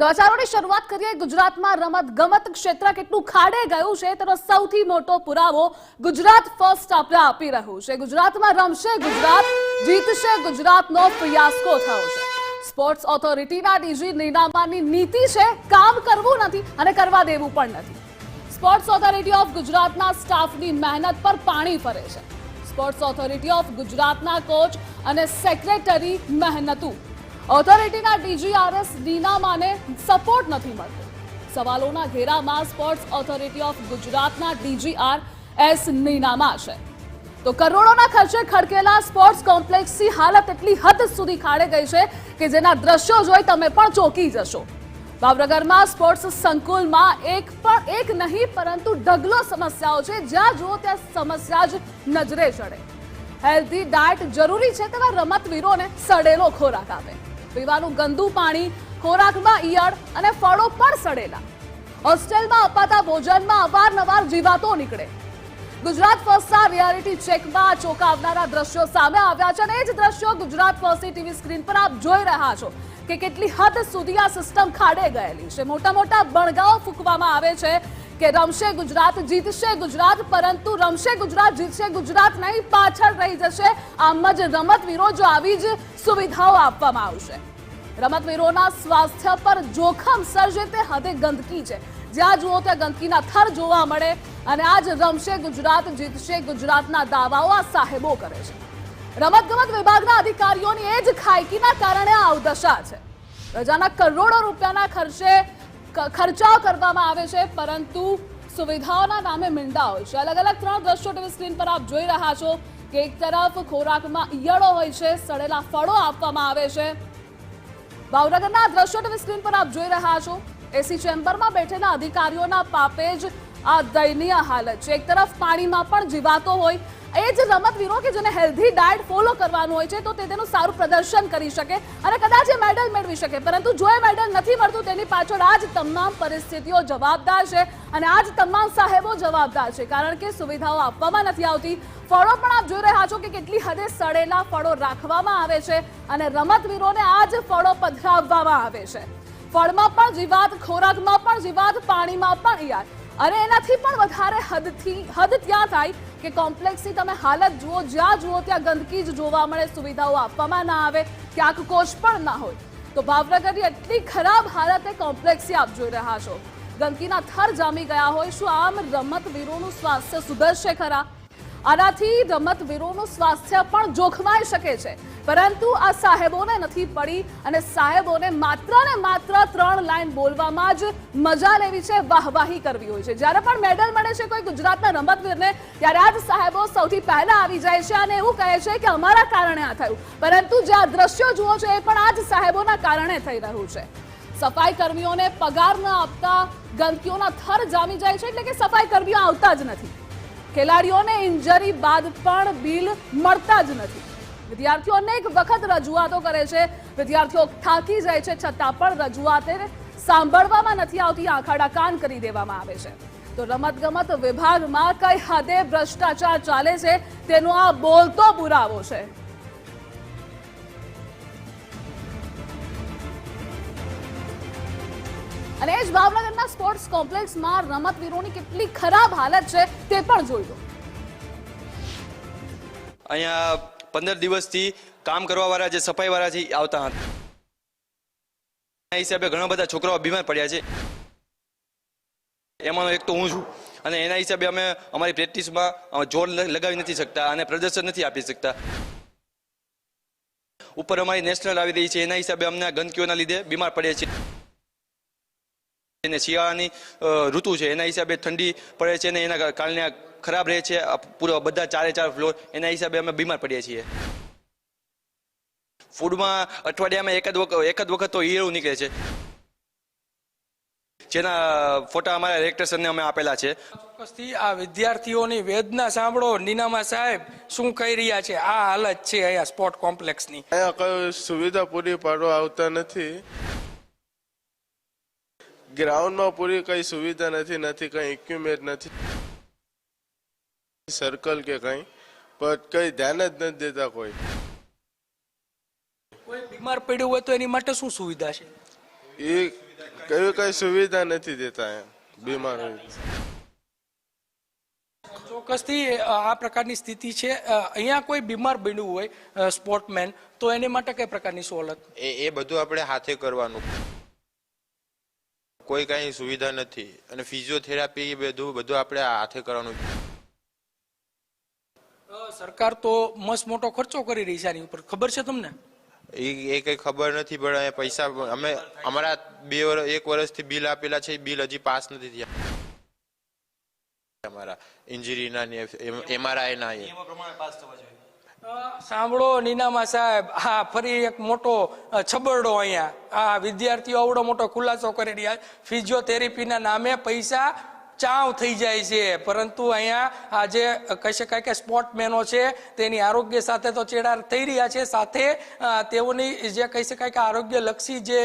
સમાચારોની શરૂઆત કરીએ. ગુજરાતમાં રમત ગમત ક્ષેત્ર કેટલું ખાડે ગયું છે તેનો સૌથી મોટો પુરાવો ગુજરાત ફર્સ્ટ આપણે આપી રહ્યું છે. ગુજરાતમાં રમશે ગુજરાત, જીતશે ગુજરાતનો ફિયાસ્કો થયો છે. સ્પોર્ટ્સ ઓથોરિટીના ડીજી નિનામાની નીતિ છે કામ કરવું નથી અને કરવા દેવું પણ નથી. સ્પોર્ટ્સ ઓથોરિટી ઓફ ગુજરાતના સ્ટાફની મહેનત પર પાણી ફરે છે. સ્પોર્ટ્સ ઓથોરિટી ઓફ ગુજરાતના કોચ અને સેક્રેટરી મહેનતુ ઓથોરિટીના ડીજીઆરએસ નીનામાને સપોર્ટ નથી મળતો. સવાલોના ઘેરામાં સ્પોર્ટ્સ ઓથોરિટી ઓફ ગુજરાતના ડીજીઆર એસ નીનામા છે. તો કરોડોના ખર્ચે ખડકેલા સ્પોર્ટ્સ કોમ્પ્લેક્સની હાલત એટલી હદ સુધી ખાડે ગઈ છે કે જેના દ્રશ્યો જોઈ તમે પણ ચોંકી જશો. ભાવનગરમાં સ્પોર્ટ્સ સંકુલમાં એક પણ એક નહીં, પરંતુ ઢગલો સમસ્યાઓ છે. જ્યાં જુઓ ત્યાં સમસ્યા જ નજરે ચડે. હેલ્ધી ડાયટ જરૂરી છે તેવા રમતવીરોને સડેલો ખોરાક આપે. પીવાનું ગંદુ પાણી, ખોરાકમાં ઈયળ અને ફળો પણ સડેલા. હોસ્ટેલમાં અપાતા ભોજનમાં અવારનવાર જીવાતો નીકળે. ગુજરાત ફર્સ્ટના રિયાલિટી ચેકમાં ચોંકાવનારા દ્રશ્યો સામે આવ્યા છે અને એ જ દ્રશ્યો ગુજરાત ફર્સ્ટની ટીવી સ્ક્રીન પર આપ જોઈ રહ્યા છો કે કેટલી હદ સુધી આ સિસ્ટમ ખાડે ગયેલી છે. મોટા મોટા બણગાઓ ફૂંકવામાં આવે છે. કે રમશે ગુજરાત, જીતશે ગુજરાત, પરંતુ રમશે ગુજરાત, જીતશે ગુજરાત નહીં, પાછળ રહી જશે. આમ જ રમતવીરો જો આવી જ સુવિધાઓ આપવામાં આવશે. રમતવીરોના સ્વાસ્થ્ય પર જોખમ સર્જે તે હદે ગંદકી છે. જ્યાં જુઓ ત્યાં ગંદકીના થર જોવા મળે અને આજ રમશે ગુજરાત, જીતશે ગુજરાતના દાવાઓ આ સાહેબો કરે છે. રમતગમત વિભાગના અધિકારીઓની એ જ ખાયકીના કારણે આ અવદશા છે. પ્રજાના કરોડો રૂપિયાના ખર્ચે ખર્ચાઓ કરવામાં આવે છે, પરંતુ સુવિધાઓના નામે મીંડા હોય છે. અલગ અલગ ત્રણ દ્રશ્યો ટીવી સ્ક્રીન પર આપ જોઈ રહ્યા છો કે એક તરફ ખોરાકમાં ઈયળો હોય છે, સડેલા ફળો આપવામાં આવે છે. ભાવનગરના દ્રશ્યો ટીવી સ્ક્રીન પર આપ જોઈ રહ્યા છો. એસી ચેમ્બરમાં બેઠેલા અધિકારીઓના પાપે જ આ દયનીય હાલત છે. એક તરફ પાણીમાં પણ જીવાતો હોય, એ જ રમતવીરો કે જેને હેલ્ધી ડાયટ ફોલો કરવાનું હોય છે, તો તે તેનું સારું પ્રદર્શન કરી શકે અને કદાચ એ મેડલ મેળવી શકે. પરંતુ જો એ મેડલ નથી મળતું, તેની પાછળ આ જ તમામ પરિસ્થિતિઓ જવાબદાર છે અને આ જ તમામ સાહેબો જવાબદાર છે. કારણ કે સુવિધાઓ આપવામાં નથી આવતી. ફળો પણ આપ જોઈ રહ્યા છો કે કેટલી હદે સડેલા ફળો રાખવામાં આવે છે અને રમતવીરોને આ જ ફળો પધરાવવામાં આવે છે. ફળમાં પણ જીવાત, ખોરાકમાં પણ જીવાત, પાણીમાં પણ યાર અને એનાથી પણ વધારે હદથી હદ ત્યાં થાય કે કોમ્પ્લેક્સની તમે હાલત જુઓ, જ્યાં જુઓ, ત્યાં ગંદકી જ જોવા મળે, સુવિધાઓ આપવામાં ના આવે, ક્યાંક કોચ પણ ના હોય. તો ભાવનગરની એટલી ખરાબ હાલત એ કોમ્પ્લેક્સથી આપ જોઈ રહ્યા છો. ગંદકીના થર જામી ગયા હોય, શું આમ રમતવીરોનું સ્વાસ્થ્ય સુધરશે ખરા? આનાથી રમતવીરોનું સ્વાસ્થ્ય પણ જોખમાઈ શકે છે. પરંતુ આ સાહેબોને નથી પડી અને સાહેબોને માત્ર ને માત્ર ત્રણ લાઈન બોલવામાં જ મજા લેવી છે, વાહવાહી કરવી હોય છે. જ્યારે પણ મેડલ મળે છે કોઈ ગુજરાતના રમતવીરને, ત્યારે આ સાહેબો સૌથી પહેલા આવી જાય છે અને એવું કહે છે કે અમારા કારણે આ થયું. પરંતુ જે આ દ્રશ્યો જુઓ છો, એ પણ આ જ સાહેબોના કારણે થઈ રહ્યું છે. સફાઈ કર્મીઓને પગાર ન આપતા ગંદકીઓના થર જામી જાય છે, એટલે કે સફાઈ કર્મીઓ આવતા જ નથી. ખેલાડીઓને ઇન્જરી બાદ પણ બિલ મળતા જ નથી. વિદ્યાર્થીઓ અનેક વખત રજૂઆતો કરે છે. વિદ્યાર્થીઓ થાકી જાય છે છતાં પણ રજૂઆતે સાંભળવામાં નથી આવતી, આંખાડા કાન કરી દેવામાં આવે છે. તો રમતગમત વિભાગમાં કઈ હદે ભ્રષ્ટાચાર ચાલે છે? તેનો આ બોલતો પુરાવો છે. અને એ જ ભાવનગરના સ્પોર્ટ્સ કોમ્પ્લેક્સમાં રમતવીરોની કેટલી ખરાબ હાલત છે તે પણ જોઈ લો. અહીંયા પંદર દિવસથી કામ કરવાવાળા જે સફાઈવાળા છે આવતા હતા. હિસાબે ઘણા બધા છોકરાઓ બીમાર પડ્યા છે. એમાંનો એક તો હું છું. અને એના હિસાબે અમે અમારી પ્રેક્ટિસમાં જોર લગાવી નથી શકતા અને પ્રદર્શન નથી આપી શકતા. ઉપર અમારી નેશનલ આવી રહી છે. એના હિસાબે અમને ગંદકીઓના લીધે બીમાર પડીએ છીએ. અને શિયાળાની ઋતુ છે. એના હિસાબે ઠંડી પડે છે અને એના કારણે આ ખરાબ રહે છે. પૂરો પૂરા બધા ચારે ચાર ફ્લોર એના હિસાબે અમે બીમાર પડીએ છીએ. ફૂડમાં અઠવાડિયામાં એક જ વખત એક જ વખત તો ઈયળું નીકળે છે. જેના ફોટા અમારા રેક્ટર અમે આપેલા છે. ચોક્કસથી આ વિદ્યાર્થીઓની વેદના સાંભળો. નીનામા સાહેબ શું કહી રહ્યા છે? આ હાલત છે અહીંયા સ્પોર્ટ કોમ્પ્લેક્સની. અહીંયા કોઈ સુવિધા પૂરી પાડવા આવતા નથી. ગ્રાઉન્ડમાં પૂરી કઈ સુવિધા નથી નથી કઈ ઇક્વિપમેન્ટ નથી. સર્કલ કે કઈ પણ કઈ ધ્યાન જ નથી દેતા કોઈ. કોઈ બીમાર પડ્યું હોય તો એની માટે શું સુવિધા છે? એ કઈ કઈ સુવિધા નથી દેતા એમ બીમાર હોય ચોક્કસથી આ પ્રકારની સ્થિતિ છે. અહીંયા કોઈ બીમાર બન્યું હોય સ્પોર્ટમેન તો એને માટે કઈ પ્રકારની સવલત? એ એ બધું આપણે હાથે કરવાનું. કોઈ કાંઈ સુવિધા નથી. અને ફિઝિયોથેરાપી બધું બધું આપણે હાથે કરવાનું સરકાર તો મસ્ત મોટો ખર્ચો કરી રહી છે આની ઉપર. ખબર છે તમને? એ એ કંઈ ખબર નથી પણ એ પૈસા અમે અમારા બે વર્ષ એક વર્ષથી બિલ આપેલા છે એ બિલ હજી પાસ નથી થયા. અમારા ઇન્જરીના એમઆરઆઈ એમઆરઆઈના એ. અ, સાંભળો, નીનામા સાહેબ હા ફરી એક મોટો છબરડો અહીંયા. આ વિદ્યાર્થીઓ આવડો મોટો ખુલાસો કરી રહ્યા ફિઝિયોથેરાપીના નામે પૈસા ચાવ થઈ જાય છે. પરંતુ અહીંયા આ જે કહી શકાય કે સ્પોર્ટમેનો છે, તેની આરોગ્ય સાથે તો ચેડા થઈ રહ્યા છે. સાથે તેઓની જે કહી શકાય કે આરોગ્યલક્ષી જે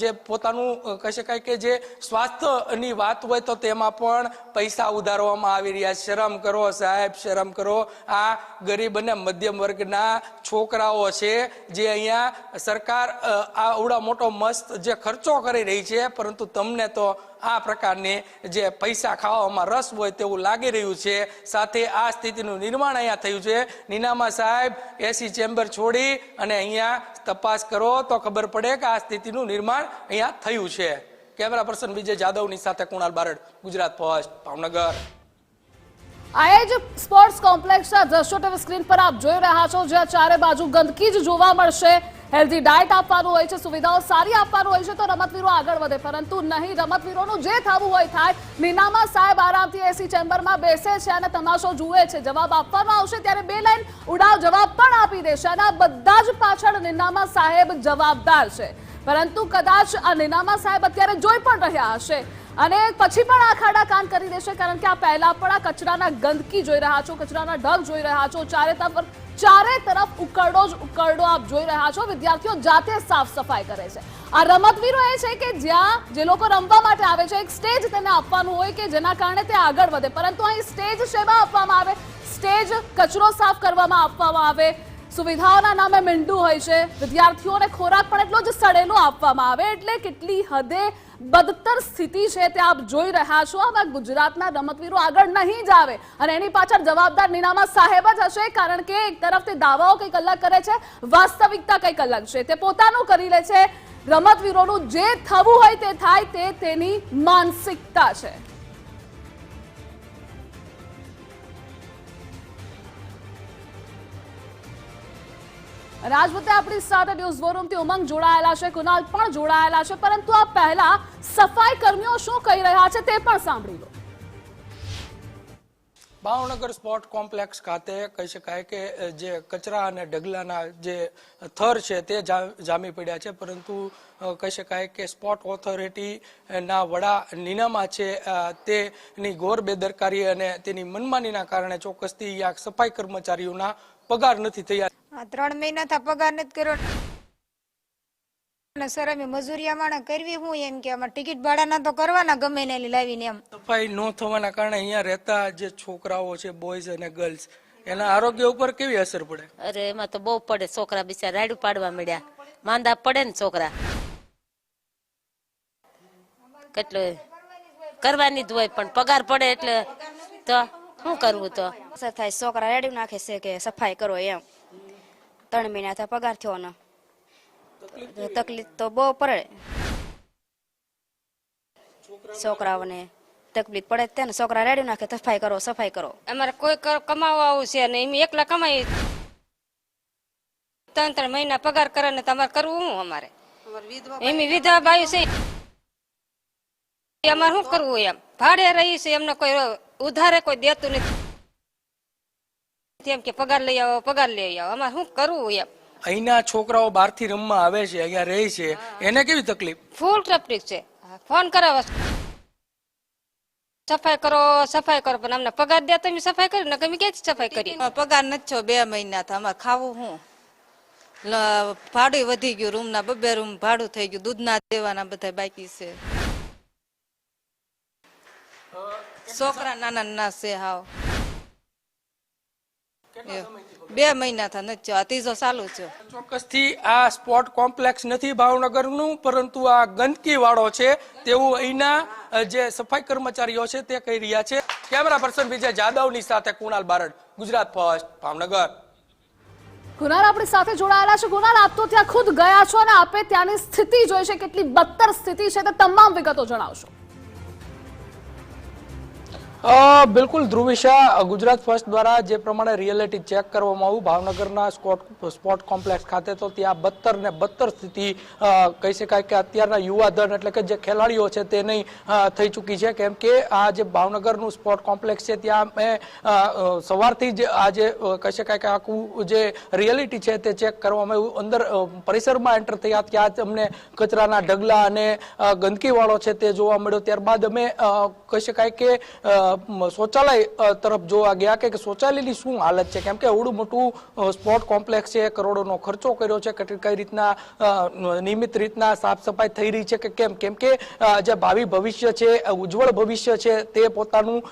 જે પોતાનું કહી શકાય કે જે સ્વાસ્થ્યની વાત હોય તો તેમાં પણ પૈસા ઉધારવામાં આવી રહ્યા શરમ કરો સાહેબ, શરમ કરો. આ ગરીબ અને મધ્યમ વર્ગના છોકરાઓ છે, જે અહીંયા સરકાર આવડા મોટો મસ્ત જે ખર્ચો કરી રહી છે, પરંતુ તમને તો આ પ્રકારની જે પૈસા ખાવામાં રસ હોય તેવું લાગી રહ્યું છે. સાથે આ સ્થિતિનું નિર્માણ અહીંયા થયું છે. નીનામા સાહેબ, એસી ચેમ્બર છોડી અને અહીંયા તપાસ કરો તો ખબર પડે કે આ સ્થિતિનું નિર્માણ અહીંયા થયું છે. કેમેરા પર્સન વિજય જાદવની સાથે કુણાલ બારડ, ગુજરાત ફર્સ્ટ, ભાવનગર. આ એ જ સ્પોર્ટ્સ કોમ્પ્લેક્સના દ્રશ્યો ટીવી સ્ક્રીન પર આપ જોઈ રહ્યા છો જ્યાં ચારે બાજુ ગંદકી જ જોવા મળશે. હેલ્ધી ડાયટ આપવાનું હોય છે, સુવિધાઓ સારી આપવાનું હોય છે, તો રમતવીરો આગળ વધે. પરંતુ નહીં, રમતવીરોનું જે થવું હોય થાય નીનામા સાહેબ આરામથી એસી ચેમ્બરમાં બેસે છે અને તમાશો જુએ છે. જવાબ આપવામાં આવશે ત્યારે બે લાઈન ઉડાવ જવાબ પણ આપી દેશે અને આ બધા જ પાછળ નીનામા સાહેબ જવાબદાર છે. પરંતુ કદાચ આ નિનામા સાહેબ અત્યારે જોઈ પણ રહ્યા હશે અને પછી પણ આ ખાડા કાન કરી દેશે, કારણ કે આ પહેલા પણ આ કચરાના ગંદકી જોઈ રહ્યા છો, કચરાના ઢગ જોઈ રહ્યા છો, ચારે તરફ ચારે તરફ ઉકરડો જ ઉકરડો આપ જોઈ રહ્યા છો. વિદ્યાર્થીઓ જાતે સાફ સફાઈ કરે છે. આ રમતવીરો એ છે કે જ્યાં જે લોકો રમવા માટે આવે છે, એક સ્ટેજ તેને આપવાનું હોય કે જેના કારણે તે આગળ વધે. પરંતુ અહીં સ્ટેજ સેવા આપવામાં આવે? સ્ટેજ કચરો સાફ કરવામાં આપવામાં આવે? સુવિધાઓના નામે મીંડું હોય છે. વિદ્યાર્થીઓને ખોરાક પણ એટલો જ સડેલો આપવામાં આવે એટલે કેટલી હદે બદતર સ્થિતિ છે તે આપ જોઈ રહ્યા છો. હવે ગુજરાતના રમતવીરો આગળ નહીં જ આવે અને એની પાછળ જવાબદાર નીનામા સાહેબ જ હશે કારણ કે એક તરફ તે દાવાઓ કંઈક અલગ કરે છે, વાસ્તવિકતા કંઈક અલગ છે. તે પોતાનું કરી લે છે. રમતવીરોનું જે થવું હોય તે થાય તે તેની માનસિકતા છે. મુદ્દે આપણી સાથે ન્યૂઝ વોરૂમથી ઉમંગ જોડાયેલા છે, કુનાલ પણ જોડાયેલા છે, પરંતુ આ પહેલા સફાઈ કર્મીઓ શું કહી રહ્યા છે તે પણ સાંભળી લો. ભાવનગર સ્પોર્ટ કોમ્પ્લેક્સ ખાતે કહી શકાય કે જે કચરા અને ઢગલાના જે થર છે તે જામી પડ્યા છે, પરંતુ કહી શકાય કે સ્પોર્ટ ઓથોરિટીના વડા નીનામા છે તેની ઘોર બેદરકારી અને તેની મનમાનીના કારણે ચોક્કસથી યા સફાઈ કર્મચારીઓના પગાર નથી થયા ત્રણ મહિના થા પગાર નથી કર્યો. સર અમે મજૂરિયા માણે કરવી હું એમ કે અમારે ટિકિટ ભાડાના તો કરવાના ગમે ને લાવીને એમ. સફાઈ ન થવાના કારણે અહીંયા રહેતા જે છોકરાઓ છે બોયઝ અને ગર્લ્સ એના આરોગ્ય ઉપર કેવી અસર પડે? અરે એમાં તો બહુ પડે. છોકરા બિચારા રાડું પાડવા મળ્યા. માંદા પડે ને છોકરા. કેટલો કરવાની જ હોય પણ પગાર પડે એટલે તો શું કરવું તો? અસર થાય છોકરા રેડી નાખે છે કે સફાઈ કરો એમ. ત્રણ મહિના થયા પગાર થયો ને તકલીફ તો બહુ પડે. છોકરાઓને? તકલીફ પડે ત્યાં ને છોકરા રેડી નાખે સફાઈ કરો સફાઈ કરો. અમારે કોઈ કમાવા આવું છે ને એમ એકલા કમાઈ ત્રણ ત્રણ મહિના પગાર કરે ને તમારે કરવું હું અમારે? એમ વિધવા બાયું છે. અમારે શું કરવું એમ? ભાડે રહી છે એમને કોઈ ઉધારે કોઈ દેતું નથી. એમ કે પગાર લઈ આવો પગાર લઈ આવો. અમારે શું કરવું એમ? અહીંના છોકરાઓ બહારથી રમવા આવે છે અહીંયા રહે છે. એને કેવી તકલીફ? ફૂલ ટ્રાફિક છે. ફોન કરાવો. સફાઈ કરો સફાઈ કરો. પણ અમને પગાર દે તમે સફાઈ કરી ને તમે ક્યાંથી સફાઈ કરી પગાર નથી છો બે મહિના થી અમારે ખાવું હું ભાડું વધી ગયું રૂમ ના બબે રૂમ ભાડું થઈ ગયું. દૂધના દેવાના બધા બાકી છે. છોકરા નાના નાના છે હાવ. બે મહિના થા નથી થયો. આ ત્રીજો ચાલુ છે ચોક્કસથી આ સ્પોર્ટ કોમ્પ્લેક્સ નથી ભાવનગરનું પરંતુ આ ગંદકી વાળો છે તેવું અહીંના જે સફાઈ કર્મચારીઓ છે તે કહી રહ્યા છે. કેમેરા પર્સન વિજય જાદવની સાથે કુણાલ બારડ ગુજરાત ફર્સ્ટ ભાવનગર. કુનાલ આપણી સાથે જોડાયેલા છે. કુનાલ આપ તો ત્યાં ખુદ ગયા છો અને આપે ત્યાંની સ્થિતિ જોઈ છે. કેટલી બદતર સ્થિતિ છે તે તમામ વિગતો જણાવશો. બિલકુલ, ધ્રુવિશા ગુજરાત ફર્સ્ટ દ્વારા જે પ્રમાણે રિયાલિટી ચેક કરવામાં આવ્યું ભાવનગરના સ્પોર્ટ સ્પોર્ટ કોમ્પ્લેક્સ ખાતે, તો ત્યાં બત્તર ને બત્તર સ્થિતિ કહી શકાય કે અત્યારના યુવા દળ એટલે કે જે ખેલાડીઓ છે તે નહીં થઈ ચૂકી છે. કેમ કે આ જે ભાવનગરનું સ્પોર્ટ કોમ્પ્લેક્સ છે, ત્યાં મેં સવારથી જ આજે કહી શકાય કે આખું જે રિયાલિટી છે તે ચેક કરવામાં આવ્યું. અંદર પરિસરમાં એન્ટર થયા, ત્યાં જ અમને કચરાના ઢગલા અને ગંદકીવાળો છે તે જોવા મળ્યો. ત્યારબાદ અમે કહી શકાય કે શૌચાલય તરફ જોવા ગયા કે શૌચાલયની શું હાલત છે? કેમ કે એવડું મોટું સ્પોર્ટ કોમ્પ્લેક્સ છે, કરોડોનો ખર્ચો કર્યો છે કઈ રીતના નિયમિત રીતના સાફ સફાઈ થઈ રહી છે, કે કેમ? કેમ કે જે ભાવિ ભવિષ્ય છે ઉજ્જવળ ભવિષ્ય છે, તે પોતાનું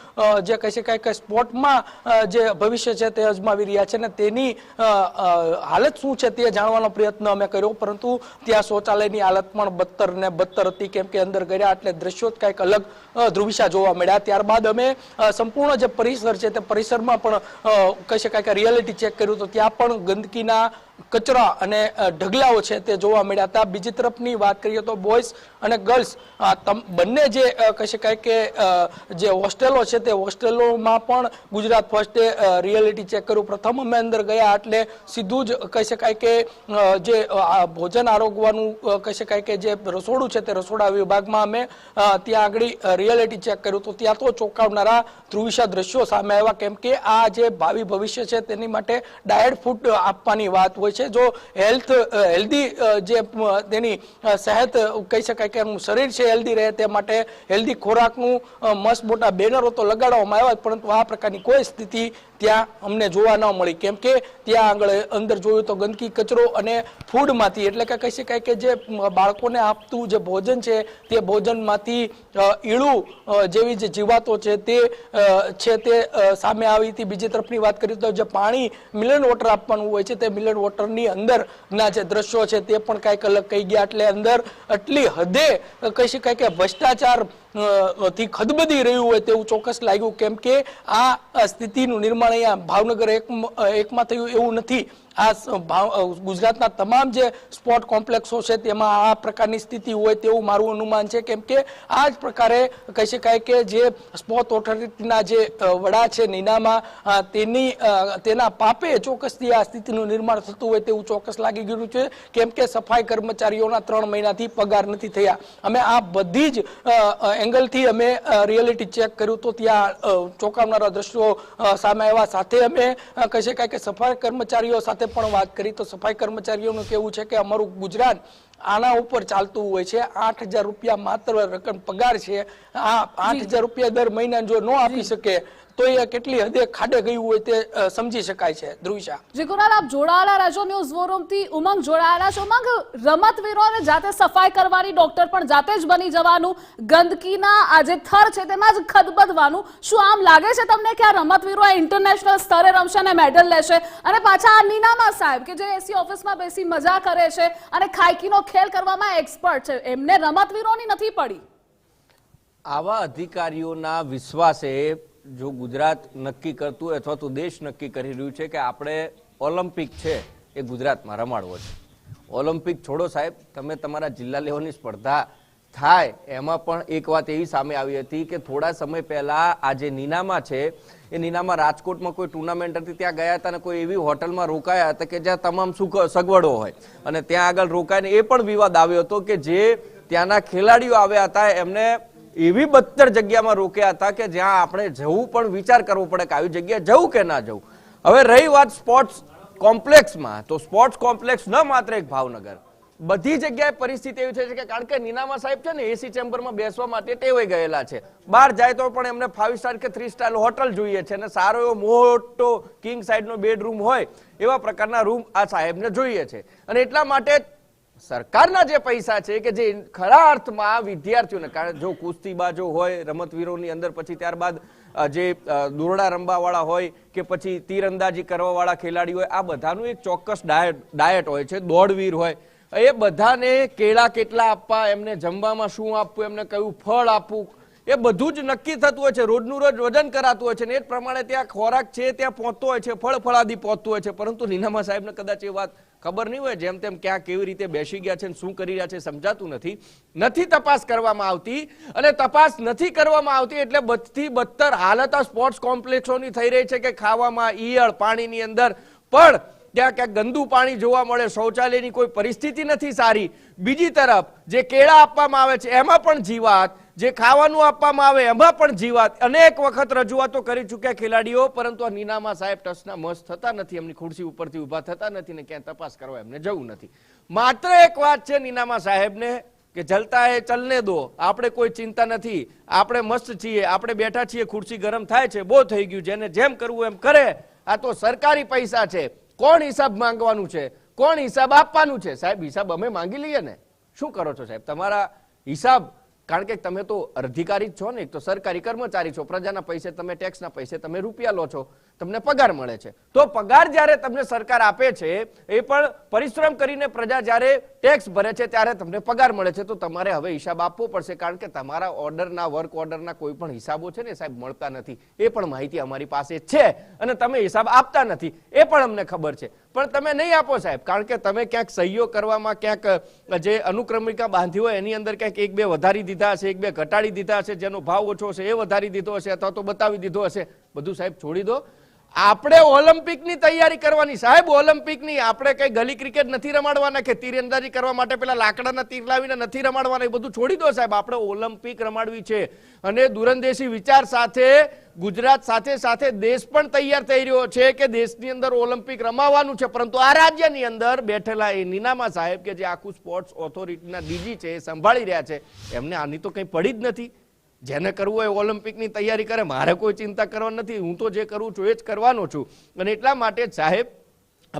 જે કહી શકાય કે સ્પોર્ટમાં જે ભવિષ્ય છે, તે અજમાવી રહ્યા છે ને તેની હાલત શું છે તે જાણવાનો પ્રયત્ન અમે કર્યો. પરંતુ ત્યાં શૌચાલયની હાલત પણ બદતર ને બદતર હતી, કેમ કે અંદર ગયા એટલે દ્રશ્યો જ કંઈક અલગ ધ્રુવિશા જોવા મળ્યા. ત્યારબાદ અમે સંપૂર્ણ જે પરિસર છે તે પરિસરમાં પણ કહી શકાય કે રિયાલિટી ચેક કર્યું તો ત્યાં પણ ગંદકીના કચરા અને ઢગલાઓ છે તે જોવા મળ્યા હતા. બીજી તરફની વાત કરીએ તો બોયઝ અને ગર્લ્સ બંને જે કહી શકાય કે જે હોસ્ટેલો છે તે હોસ્ટેલોમાં પણ ગુજરાત ફર્સ્ટે રિયાલિટી ચેક કર્યું. પ્રથમ અમે અંદર ગયા એટલે સીધું જ કહી શકાય કે જે ભોજન આરોગવાનું કહી શકાય કે જે રસોડું છે તે રસોડા વિભાગમાં અમે ત્યાં આગળ રિયાલિટી ચેક કર્યું. તો ત્યાં તો ચોંકાવનારા ધ્રુવિશા દ્રશ્યો સામે આવ્યા. કેમ કે આ જે ભાવિ ભવિષ્ય છે તેની માટે ડાયટ ફૂડ આપવાની વાત હોય છે. જો હેલ્થ હેલ્ધી જે તેની સેહત કહી શકાય કે શરીર છે હેલ્ધી રહે તે માટે હેલ્ધી ખોરાકનું મસ્ત મોટા બેનરો તો લગાડવામાં આવ્યા પરંતુ આ પ્રકારની કોઈ સ્થિતિ ત્યાં અમને જોવા ન મળી. કેમ કે ત્યાં આગળ અંદર જોયું તો ગંદકી, કચરો અને ફૂડમાંથી, એટલે કે કહી શકાય કે જે બાળકોને આપતું જે ભોજન છે, તે ભોજનમાંથી ઈળું જેવી જે જીવાતો છે તે છે તે સામે આવી હતી. બીજી તરફની વાત કરીએ તો જે પાણી, મિલન વોટર આપવાનું હોય છે તે મિલન વોટરની અંદર ના જે દ્રશ્યો છે તે પણ કાંઈક અલગ કહી ગયા. એટલે અંદર આટલી હદે કહી શકાય કે ભ્રષ્ટાચાર થી ખદબદી રહ્યું હોય તેવું ચોક્કસ લાગ્યું, કેમ કે આ સ્થિતિનું નિર્માણ અહીંયા ભાવનગર એક એકમાં થયું એવું નથી. આ ગુજરાતના તમામ જે સ્પોર્ટ કોમ્પ્લેક્સો છે, તેમાં આ પ્રકારની સ્થિતિ હોય તેવું મારું અનુમાન છે. કેમ કે આ જ પ્રકારે કહી શકાય કે જે સ્પોર્ટ ઓથોરિટીના જે વડા છે નીનામાં તેની તેના પાપે ચોક્કસથી આ સ્થિતિનું નિર્માણ થતું હોય તેવું ચોક્કસ લાગી ગયું છે. કેમ કે સફાઈ કર્મચારીઓના ત્રણ મહિનાથી પગાર નથી થયા. અમે આ બધી જ એંગલથી અમે રિયાલિટી ચેક કર્યું તો ત્યાં ચોંકાવનારા દ્રશ્યો સામે આવ્યા. સાથે અમે કહી શકાય કે સફાઈ કર્મચારીઓ સાથે પણ વાત કરી તો સફાઈ કર્મચારીઓનું કેવું છે કે અમારું ગુજરાત આના ઉપર ચાલતું હોય છે. આઠ હજાર રૂપિયા માત્ર રકમ પગાર છે. આ આઠ હજાર રૂપિયા દર મહિના જો ન આપી શકે તો એ કેટલી હદે ખાડે ગયું હોય તે સમજી શકાય છે ધ્રુવિશા જી કુનાલ આપ જોડાયેલા રહેજો ન્યૂઝ વોરૂમથી ઉમંગ જોડાયેલા છે. ઉમંગ રમતવીરોને જાતે સફાઈ કરવાની ડોક્ટર પણ જાતે જ બની જવાનું. ગંદકીના આ જે થર છે તેમાં જ ખદબદવાનું. શું આમ લાગે છે તમને કે આ રમતવીરો ઇન્ટરનેશનલ સ્તરે રમશે અને મેડલ લેશે? અને પાછા આ નીનામા સાહેબ કે જે એસી ઓફિસમાં બેસી મજા કરે છે અને ખાયકીનો ખેલ કરવામાં એક્સપર્ટ છે એમને રમતવીરોની નથી પડી. આવા અધિકારીઓના વિશ્વાસે જો ગુજરાત નક્કી કરતું અથવા તો દેશ નક્કી કરી રહ્યું છે કે આપણે ઓલિમ્પિક છે એ ગુજરાતમાં રમાડવો છે. ઓલિમ્પિક છોડો સાહેબ, તમે તમારા જિલ્લા લેવલની સ્પર્ધા થાય એમાં પણ એક વાત એવી સામે આવી હતી કે થોડા સમય પહેલા આ જે નીનામા છે, એ નીનામાં રાજકોટમાં કોઈ ટુર્નામેન્ટ હતી, ત્યાં ગયા હતા અને કોઈ એવી હોટલમાં રોકાયા હતા કે જ્યાં તમામ સુખ સગવડો હોય. અને ત્યાં આગળ રોકાઈને એ પણ વિવાદ આવ્યો હતો કે જે ત્યાંના ખેલાડીઓ આવ્યા હતા, એમને એવી બદતર જગ્યામાં રોક્યા હતા કે જ્યાં આપણે જવું પણ વિચાર કરવો પડે કે આવી જગ્યાએ જવું કે ના જવું. હવે રહી વાત સ્પોર્ટ્સ કોમ્પ્લેક્સમાં તો સ્પોર્ટ્સ કોમ્પ્લેક્સ ન માત્ર એક ભાવનગર. બધી જગ્યાએ પરિસ્થિતિ એવી છે કે કારણ કે નીનામા સાહેબ છે ને એસી ચેમ્બરમાં બેસવા માટે ટેવાઈ ગયેલા છે. બહાર જાય તો પણ એમને ફાઇવ સ્ટાર કે થ્રી સ્ટાર હોટલ જોઈએ છે અને સારો એવો મોટો કિંગ સાઇડનો બેડરૂમ હોય એવા પ્રકારના રૂમ આ સાહેબને જોઈએ છે. અને એટલા માટે સરકારના જે પૈસા છે કે જે ખરા અર્થમાં વિદ્યાર્થીઓને, કારણ જો કુસ્તીબાજો હોય, રમતવીરોની અંદર પછી ત્યારબાદ જે દોરડા રમવાવાળા હોય કે પછી તીરંદાજી કરવાવાળા ખેલાડી હોય, આ બધાનું એક ચોક્કસ ડાયટ ડાયટ હોય છે, દોડવીર હોય. એ બધાને કેળા કેટલા આપવા, એમને જમવામાં શું આપવું, એમને કયું ફળ આપવું, એ બધું જ નક્કી થતું હોય છે. રોજનું રોજ વજન કરાતું હોય છે ને એ જ પ્રમાણે ત્યાં ખોરાક છે, ત્યાં પહોંચતો હોય છે, ફળ ફળાદી પહોંચતું હોય છે. પરંતુ નીનામા સાહેબને કદાચ એ વાત ખબર નહીં હોય, જેમ તેમ ક્યાં કેવી રીતે બેસી ગયા છે શું કરી રહ્યા છે, સમજાતું નથી. નથી તપાસ કરવામાં આવતી અને તપાસ નથી કરવામાં આવતી એટલે બધી બદતર હાલત આ સ્પોર્ટ્સ કોમ્પ્લેક્સોની થઈ રહી છે કે ખાવામાં ઈયળ પાણીની અંદર. પણ ત્યાં ક્યાંક ગંદુ પાણી જોવા મળે, શૌચાલયની કોઈ પરિસ્થિતિ નથી સારી. બીજી તરફ, જે કેળા આપવામાં આવે છે, એમાં પણ જીવાત જે ખાવાનું આપવામાં આવે એમાં પણ જીવાત. અનેક વખત રજૂઆતો કરી ચૂક્યા ખેલાડીઓ, પરંતુ આ નીનામા સાહેબ ટસના મસ્ત થતા નથી. એમની ખુરશી ઉપરથી ઊભા થતા નથી ને ક્યાંય તપાસ કરવા એમને જવું નથી. માત્ર એક વાત છે નીનામા સાહેબને, કે જલતા એ ચલને દો. આપણે કોઈ ચિંતા નથી. આપણે મસ્ત છીએ. આપણે બેઠા છીએ. ખુરશી ગરમ થાય છે. બહુ થઈ ગયું. જેને જેમ કરવું એમ કરે. આ તો સરકારી પૈસા છે. કોણ હિસાબ માંગવાનું છે? કોણ હિસાબ આપવાનું છે? સાહેબ, હિસાબ અમે માંગી લઈએ ને. શું કરો છો સાહેબ? તમારા હિસાબ કારણ કે તમે તો અધિકારી જ છો ને તો સરકારી કર્મચારી છો, પ્રજાના પૈસે તમે ટેક્સના પૈસે તમે રૂપિયા લો છો. તમને પગાર મળે છે. તો પગાર જ્યારે તમને સરકાર આપે છે, એ પણ પરિશ્રમ કરીને પ્રજા જ્યારે ટેક્સ ભરે છે, ત્યારે તમને પગાર મળે છે. તો તમારે હવે હિસાબ આપવો પડશે, કારણ કે તમારા ઓર્ડરના વર્ક ઓર્ડરના કોઈ પણ હિસાબો છે ને સાહેબ મળતા નથી. એ પણ માહિતી અમારી પાસે છે અને તમે હિસાબ આપતા નથી. એ પણ અમને ખબર છે. પણ તમે નહીં આપો સાહેબ, કારણ કે તમે ક્યાંક સહીઓ કરવામાં, ક્યાંક જે અનુક્રમિકા બાંધી હોય, એની અંદર ક્યાંક એક બે વધારી દીધા હશે, એક બે ઘટાડી દીધા હશે, જેનો ભાવ ઓછો હશે, એ વધારી દીધો હશે અથવા તો બતાવી દીધો હશે. બધું સાહેબ છોડી દો. આપણે ઓલિમ્પિકની તૈયારી કરવાની. સાહેબ, ઓલિમ્પિકની આપણે કઈ ગલી ક્રિકેટ નથી રમાડવાના કે તીરંદાજી કરવા માટે પેલા લાકડાના તીર લાવીને નથી રમાડવાના, એ બધું છોડી દો સાહેબ. આપણે ઓલિમ્પિક રમાડવી છે. અને દૂરંદેશી વિચાર સાથે, ગુજરાત સાથે સાથે દેશ પણ તૈયાર થઈ રહ્યો છે કે દેશની અંદર ઓલિમ્પિક રમાવાનું છે. પરંતુ આ રાજ્યની અંદર બેઠેલા એ નીનામા સાહેબ કે જે આખું સ્પોર્ટ્સ ઓથોરિટીના ડીજી છે એ સંભાળી રહ્યા છે. એમને આની તો કંઈ પડી જ નથી. જેને કરવું હોય ઓલિમ્પિકની તૈયારી કરે, મારે કોઈ ચિંતા કરવા નથી, હું તો જે કરું છું એ જ કરવાનો છું. અને એટલા માટે સાહેબ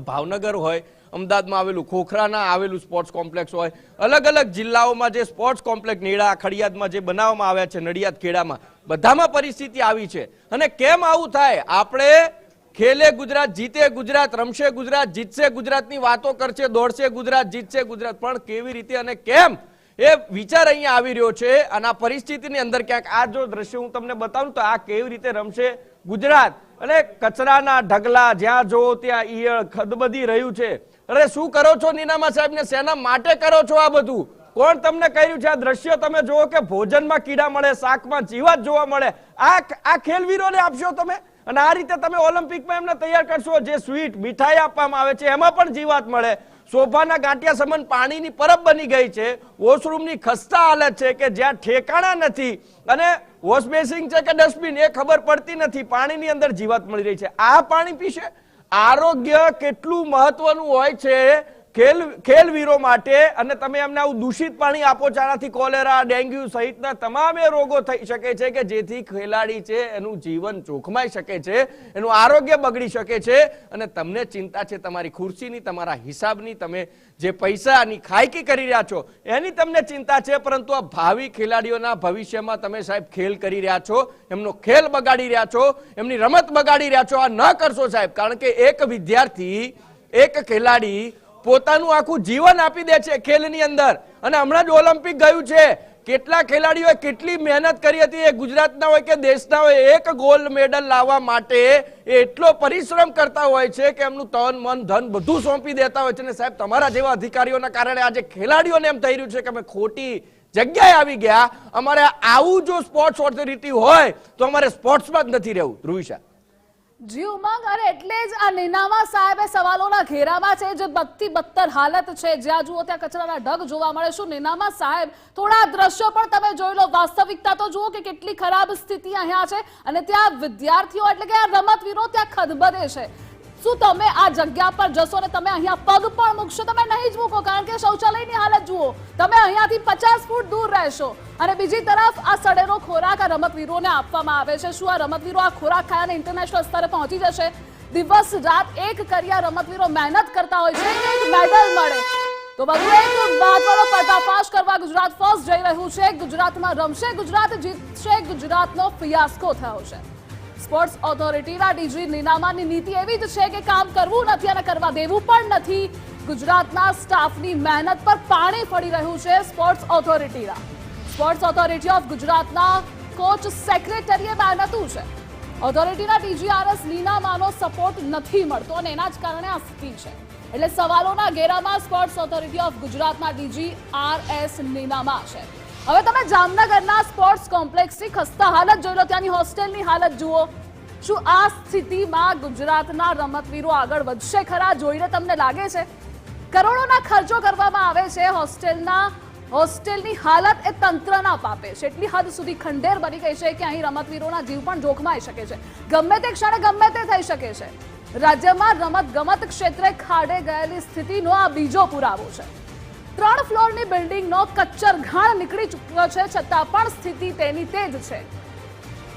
ભાવનગર હોય, અમદાવાદમાં આવેલું ખોખરાના આવેલું સ્પોર્ટ્સ કોમ્પ્લેક્સ હોય અલગ અલગ જિલ્લાઓમાં જે સ્પોર્ટ્સ કોમ્પ્લેક્સ નેડા, ખડિયાદમાં જે બનાવવામાં આવ્યા છે, નડિયાદ, ખેડામાં, બધામાં પરિસ્થિતિ આવી છે. અને કેમ આવું થાય? આપણે ખેલે ગુજરાત, જીતે ગુજરાત, રમશે ગુજરાત, જીતશે ગુજરાતની વાતો કરશે, દોડશે ગુજરાત, જીતશે ગુજરાત. પણ કેવી રીતે અને કેમ? એ વિચાર અહીંયા આવી રહ્યો છે અને આ પરિસ્થિતિની અંદર ક્યાંક આ જો દ્રશ્ય હું તમને બતાવું તો આ કેવી રીતે રમશે ગુજરાત. અને કચરાના ઢગલા જ્યાં જો ત્યાં ઈયળ ખદબદી રહ્યું છે. અરે શું કરો છો નીનામા સાહેબ ને સેના માટે કરો છો આ બધું? કોણ તમને કર્યું છે આ દ્રશ્ય? તમે જુઓ કે ભોજનમાં કીડા મળે, શાકમાં જીવાત જોવા મળે. આ આ ખેલવીરોને આપશો તમે? અને આ રીતે તમે ઓલિમ્પિકમાં એમને તૈયાર કરશો. જે સ્વીટ મીઠાઈ આપવામાં આવે છે, એમાં પણ જીવાત મળે. સોફાના ગાંઠિયા સમન પાણીની પરબ બની ગઈ છે. વોશરૂમની ખસ્તા હાલત છે કે જ્યાં ઠેકાણા નથી અને વોશ છે કે ડસ્ટબિન એ ખબર પડતી નથી. પાણીની અંદર જીવાત મળી રહી છે. આ પાણી પીશે? આરોગ્ય કેટલું મહત્વનું હોય છે? ખેલ ખેલવીરો માટે અને તમે એમને આવું દૂષિત પાણી આપો જેનાથી કોલેરા, ડેન્ગ્યુ સહિતના તમામ રોગો થઈ શકે છે કે જેથી ખેલાડી છે એનું જીવન જોખમાઈ શકે છે, એનું આરોગ્ય બગડી શકે છે અને તમને ચિંતા છે તમારી ખુરશીની, તમારા હિસાબની, તમે જે પૈસાની ખાયકી કરી રહ્યા છો એની તમને ચિંતા છે, પરંતુ આ ભાવિ ખેલાડીઓના ભવિષ્યમાં તમે સાહેબ ખેલ કરી રહ્યા છો, એમનો ખેલ બગાડી રહ્યા છો, એમની રમત બગાડી રહ્યા છો, આ ન કરશો સાહેબ, કારણ કે એક વિદ્યાર્થી, એક ખેલાડી પોતાનું આખું જીવન આપી દે છે ખેલની અંદર. અને હમણાં જ ઓલિમ્પિક ગયું છે. કેટલા ખેલાડીઓએ કેટલી મહેનત કરી હતી એ ગુજરાતના હોય કે દેશના હોય, એક ગોલ્ડ મેડલ લાવવા માટે એટલો પરિશ્રમ કરતા હોય છે કે એમનું તન, મન, ધન બધું સોંપી દેતા હોય છે. અને સાહેબ, તમારા જેવા અધિકારીઓના કારણે આજે ખેલાડીઓને એમ થઈ રહ્યું છે કે અમે ખોટી જગ્યાએ આવી ગયા. અમારે આવું જો સ્પોર્ટ્સ ઓથોરિટી હોય તો અમારે સ્પોર્ટ્સમાં જ નથી રહેવું. ધ્રુવિશા જી ઉમંગ અને એટલે જ આ નીનામા સાહેબે સવાલોના ઘેરામાં છે, જે બત્તી બત્તર હાલત છે, જ્યાં જુઓ ત્યાં કચરાના ઢગ જોવા મળે શું નીનામા સાહેબ, થોડા દ્રશ્યો પણ તમે જોઈ લો. વાસ્તવિકતા તો જુઓ કે કેટલી ખરાબ સ્થિતિ અહીંયા છે અને ત્યાં વિદ્યાર્થીઓ એટલે કે આ રમતવીરો ત્યાં ખદબદે છે. શું તમે આ જગ્યા પર જશો ને તમે અહીંયા પગ પણ મૂકશો? તમે નહીં જ મૂકો, કારણ કે શૌચાલયની હાલત જુઓ. તમે અહીંયાથી પચાસ ફૂટ દૂર રહેશો. અને બીજી તરફ આ સડેલો ખોરાક આ રમતવીરોને આપવામાં આવે છે. શું આ રમતવીરો આ ખોરાક ખાયાને ઇન્ટરનેશનલ સ્તરે પહોંચી જશે? દિવસ, રાત એક કરી આ રમતવીરો મહેનત કરતા હોય છે. મેડલ મળે. તો વધુ એક મહત્વનો પર્દાફાશ કરવા ગુજરાત ફર્સ્ટ જઈ રહ્યું છે. ગુજરાતમાં રમશે, ગુજરાત જીતશે, ગુજરાતનો ફિયાસ્કો થયો છે. સ્પોર્ટ્સ ઓથોરિટીના ડીજી નીનામાની નીતિ એવી જ છે કે કામ કરવું નથી અને કરવા દેવું પણ નથી. ગુજરાતના સ્ટાફની મહેનત પર પાણી ફરી રહ્યું છે સ્પોર્ટ્સ ઓથોરિટીના. સ્પોર્ટ્સ ઓથોરિટી ઓફ ગુજરાતના કોચ સેક્રેટરીએ મહેનતું છે. ઓથોરિટીના ટીજીઆરએસ નીનામાનો સપોર્ટ નથી મળતો અને એના જ કારણે આ સ્થિતિ છે. એટલે સવાલોના ઘેરામાં સ્પોર્ટ્સ ઓથોરિટી ઓફ ગુજરાતના ડીજી આર એસ નીનામા છે. હવે તમે જામનગરના સ્પોર્ટ્સ કોમ્પ્લેક્સની ખસ્તા હાલત જોઈ લો, ત્યાંની હોસ્ટેલની હાલત જુઓ. શું આ સ્થિતિમાં ગુજરાતના રમતવીરો આગળ વધશે ખરા? જોઈને તમને લાગે છે? કરોડોના ખર્ચો કરવામાં આવે છે, હોસ્ટેલના, હોસ્ટેલની હાલત એ તંત્રના પાપે છે. એટલી હદ સુધી ખંડેર બની ગઈ છે કે અહીં રમતવીરોના જીવ પણ જોખમાઈ શકે છે. ગમે તે ક્ષણે ગમે તે થઈ શકે છે. રાજ્યમાં રમત ગમત ક્ષેત્રે ખાડે ગયેલી સ્થિતિનો આ બીજો પુરાવો છે. ત્રણ ફ્લોરની બિલ્ડિંગનો કચ્ચર ઘાણ નીકળી ચૂક્યો છે, છતાં પણ સ્થિતિ તેની તે જ છે.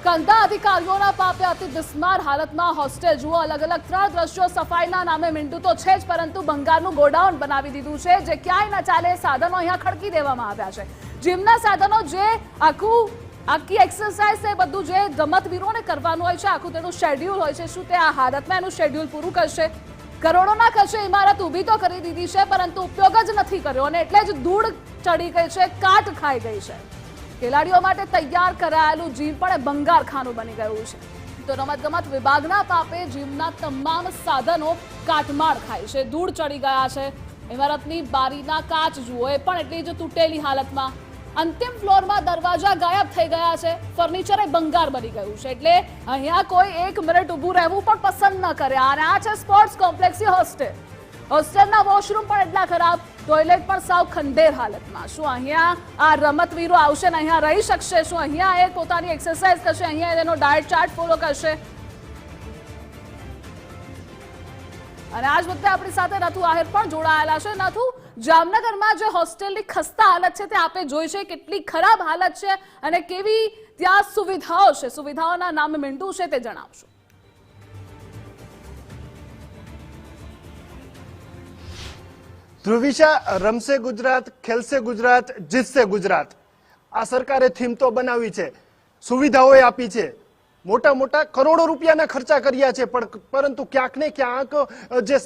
કંદા અધિકારીઓના પાપે અતિ બિસ્માર હાલતમાં હોસ્ટેલ. જુઓ અલગ અલગ ત્રણ દ્રશ્યો સફાઈના નામે મીંડું તો છે જ, પરંતુ ભંગારનું ગોડાઉન બનાવી દીધું છે, જે ક્યાંય ન ચાલે, સાધનો અહીંયા ખડકી દેવામાં આવ્યા છે. જીમના સાધનો જે આખું, આખી એક્સરસાઇઝ એ બધું જે રમતવીરોને કરવાનું હોય છે, આખું તેનું શેડ્યુલ હોય છે, શું તે આ હાલતમાં એનું શેડ્યુલ પૂરું કરશે? કરોડોના ખર્ચે ઇમારત ઊભી તો કરી દીધી છે, પરંતુ ઉપયોગ જ નથી કર્યો અને એટલે જ ધૂળ ચડી ગઈ છે, કાટ ખાઈ ગઈ છે. ખેલાડીઓ માટે તૈયાર કરાયેલું જીમ પણ એ બંગારખાનું બની ગયું છે. તો રમતગમત વિભાગના પાપે જીમના તમામ સાધનો કાટમાળ ખાય છે, ધૂળ ચડી ગયા છે. ઇમારતની બારીના કાચ જુઓ, એ પણ એટલી જ તૂટેલી હાલતમાં અંતિમ ફ્લોરમાં દરવાજા ગાયબ થઈ ગયા છે. ફર્નિચર એ બંગાર બની ગયું છે. એટલે અહીંયા કોઈ એક મિનિટ ઊભું રહેવું પણ પસંદ ન કરે. અને આ છે સ્પોર્ટ્સ કોમ્પ્લેક્સી હોસ્ટેલ. હોસ્ટેલના વોશરૂમ પણ એટલા ખરાબ. ટોયલેટ પણ સાવ ખંડેર હાલતમાં. શું અહીંયા આ રમતવીરો આવશે ને અહીંયા રહી શકશે? શું અહીંયા એ પોતાની એક્સરસાઇઝ કરશે? અહીંયા એનો ડાયટ ચાર્ટ ફોલો કરશે? અને આજ વખતે આપણી સાથે નથુ આહિર પણ જોડાયેલા છે. નથુ જામનગરમાં જે હોસ્ટેલની ખસ્તા હાલત છે તે આપે જોઈ છે. કેટલી ખરાબ હાલત છે અને કેવી ત્યાં સુવિધાઓ છે. સુવિધાઓના નામે મીંડું છે તે જણાવશો. ધ્રુવિશા, રમશે ગુજરાત, ખેલશે ગુજરાત, જીતશે ગુજરાત. આ સરકારે થીમ તો બનાવી છે. સુવિધાઓ આપી છે. મોટા મોટા કરોડો રૂપિયાના ખર્ચા કર્યા છે, પણ પરંતુ ક્યાંક ને ક્યાંક જે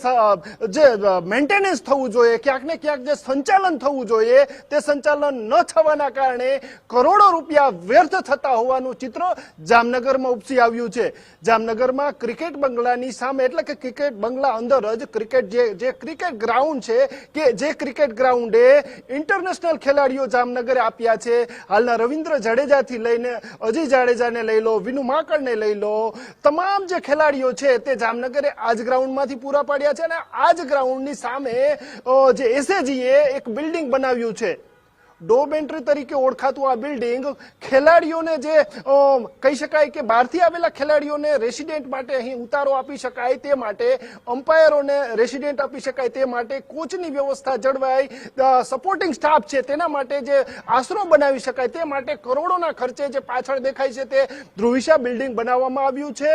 જે મેન્ટેનન્સ થવું જોઈએ, ક્યાંક ને ક્યાંક જે સંચાલન થવું જોઈએ, તે સંચાલન ન થવાના કારણે કરોડો રૂપિયા વ્યર્થ થતા હોવાનું ચિત્ર જામનગરમાં ઉપસી આવ્યું છે. જામનગરમાં ક્રિકેટ બંગલાની સામે, એટલે કે ક્રિકેટ બંગલા અંદર જ ક્રિકેટ જે જે ક્રિકેટ ગ્રાઉન્ડ છે, કે જે ક્રિકેટ ગ્રાઉન્ડે ઇન્ટરનેશનલ ખેલાડીઓ જામનગરે આપ્યા છે. હાલના રવિન્દ્ર જાડેજાથી લઈને અજય જાડેજાને લઈ લો, વિનુ માકડને લઈ લો. તમામ જે ખેલાડીઓ છે તે જામનગરે આ જ ગ્રાઉન્ડમાંથી પૂરા પાડ્યા છે અને આ જ ગ્રાઉન્ડની સામે જે એસએજીએ એક બિલ્ડિંગ બનાવ્યું છે. ડોબ એન્ટ્રી તરીકે ઓળખાતું આ બિલ્ડિંગ ખેલાડીઓને જે કહી શકાય કે બહારથી આવેલા ખેલાડીઓને રેસિડેન્ટ માટે અહીં ઉતારો આપી શકાય તે માટે, અમ્પાયરોને રેસિડેન્ટ આપી શકાય તે માટે, કોચની વ્યવસ્થા જળવાય સપોર્ટિંગ સ્ટાફ છે તેના માટે જે આશરો બનાવી શકાય તે માટે કરોડોના ખર્ચે જે પાછળ દેખાય છે તે ધ્રુવિશા બિલ્ડિંગ બનાવવામાં આવ્યું છે.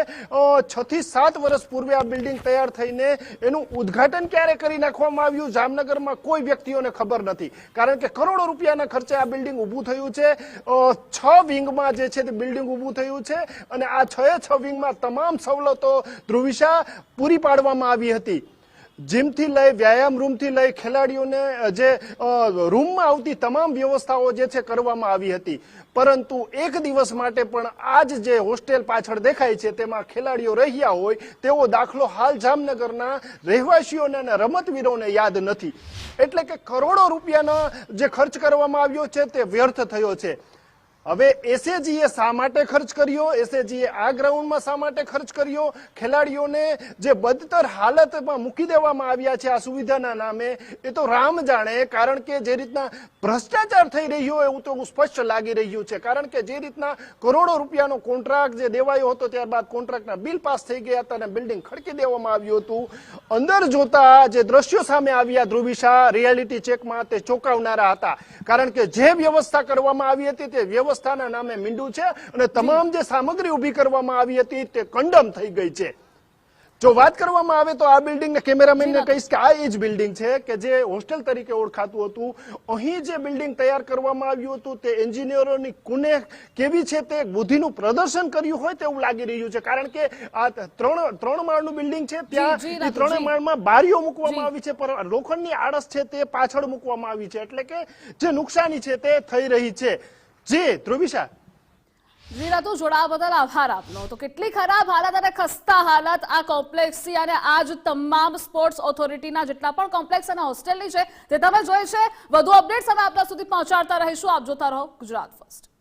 છ થી સાત વર્ષ પૂર્વે આ બિલ્ડિંગ તૈયાર થઈને એનું ઉદ્ઘાટન ક્યારે કરી નાખવામાં આવ્યું જામનગરમાં કોઈ વ્યક્તિઓને ખબર નથી. કારણ કે કરોડો રૂપિયાના ખર્ચે આ બિલ્ડિંગ ઊભું થયું છે. છ વિંગમાં જે છે તે બિલ્ડિંગ ઊભું થયું છે અને આ છ છ વિંગમાં તમામ સવલતો ધ્રુવિશા પૂરી પાડવામાં આવી હતી. જીમથી લઈ, વ્યાયામ રૂમથી લઈ ખેલાડીઓને જે રૂમમાં આવતી તમામ વ્યવસ્થાઓ જે છે કરવામાં આવી હતી. પરંતુ એક દિવસ માટે પણ આજ જે હોસ્ટેલ પાછળ દેખાય છે, તેમાં ખેલાડીઓ રહ્યા હોય, તેવો દાખલો હાલ જામનગરના રહેવાસીઓને અને રમતવીરોને યાદ નથી. એટલે કે કરોડો રૂપિયાનો જે ખર્ચ કરવામાં આવ્યો છે, તે વ્યર્થ થયો છે. હવે એસએજીએ શા માટે ખર્ચ કર્યો? એસએજીએ આ ગ્રાઉન્ડમાં શા માટે ખર્ચ કર્યો? ખેલાડીઓને જે બદતર હાલતમાં મૂકી દેવામાં આવ્યા છે આ સુવિધાના નામે, એ તો રામ જાણે, કારણ કે જે રીતના ભ્રષ્ટાચાર થઈ રહ્યો એવું તો સ્પષ્ટ લાગી રહ્યું છે. કારણ કે જે રીતના કરોડો રૂપિયાનો કોન્ટ્રાક્ટ જે દેવાયો હતો, ત્યારબાદ કોન્ટ્રાક્ટના બિલ પાસ થઈ ગયા હતા અને બિલ્ડિંગ ખડકી દેવામાં આવ્યું હતું. અંદર જોતા જે દ્રશ્યો સામે આવ્યા ધ્રુવિશા રિયાલિટી ચેકમાં તે ચોંકાવનારા હતા. કારણ કે જે વ્યવસ્થા કરવામાં આવી હતી તે વ્યવસ્થાના નામે મીંડું છે અને તમામ જે સામગ્રી ઊભી કરવામાં આવી હતી તે કંડમ થઈ ગઈ છે. જો વાત કરવામાં આવે તો આ બિલ્ડિંગ કેમેરામેનને કહીશ કે આ એ જ બિલ્ડિંગ છે કે જે હોસ્ટેલ તરીકે ઓળખાતું હતું. અહીં જે બિલ્ડિંગ તૈયાર કરવામાં આવ્યું હતું તે એન્જિનિયરોની કુને કેવી છે તે બુદ્ધિનું પ્રદર્શન કર્યું હોય તેવું લાગી રહ્યું છે. કારણ કે આ ત્રણ ત્રણ માળનું બિલ્ડિંગ છે. ત્યાં ત્રણે. માળમાં બારીઓ મૂકવામાં આવી છે પણ લોખંડની આડસ છે તે પાછળ મૂકવામાં આવી છે. એટલે કે જે નુકસાની છે તે થઈ રહી છે. જી ધ્રુવિશા. જી રાતુ જોડાવા બદલ આભાર આપનો. તો કેટલી ખરાબ હાલત અને ખસ્તા હાલત આ કોમ્પ્લેક્સની અને આ જ તમામ સ્પોર્ટ્સ ઓથોરિટીના જેટલા પણ કોમ્પ્લેક્સ અને હોસ્ટેલની છે તે તમે જોઈ છે. વધુ અપડેટ્સ અમે આપના સુધી પહોંચાડતા રહીશું. આપ જોતા રહો ગુજરાત ફર્સ્ટ.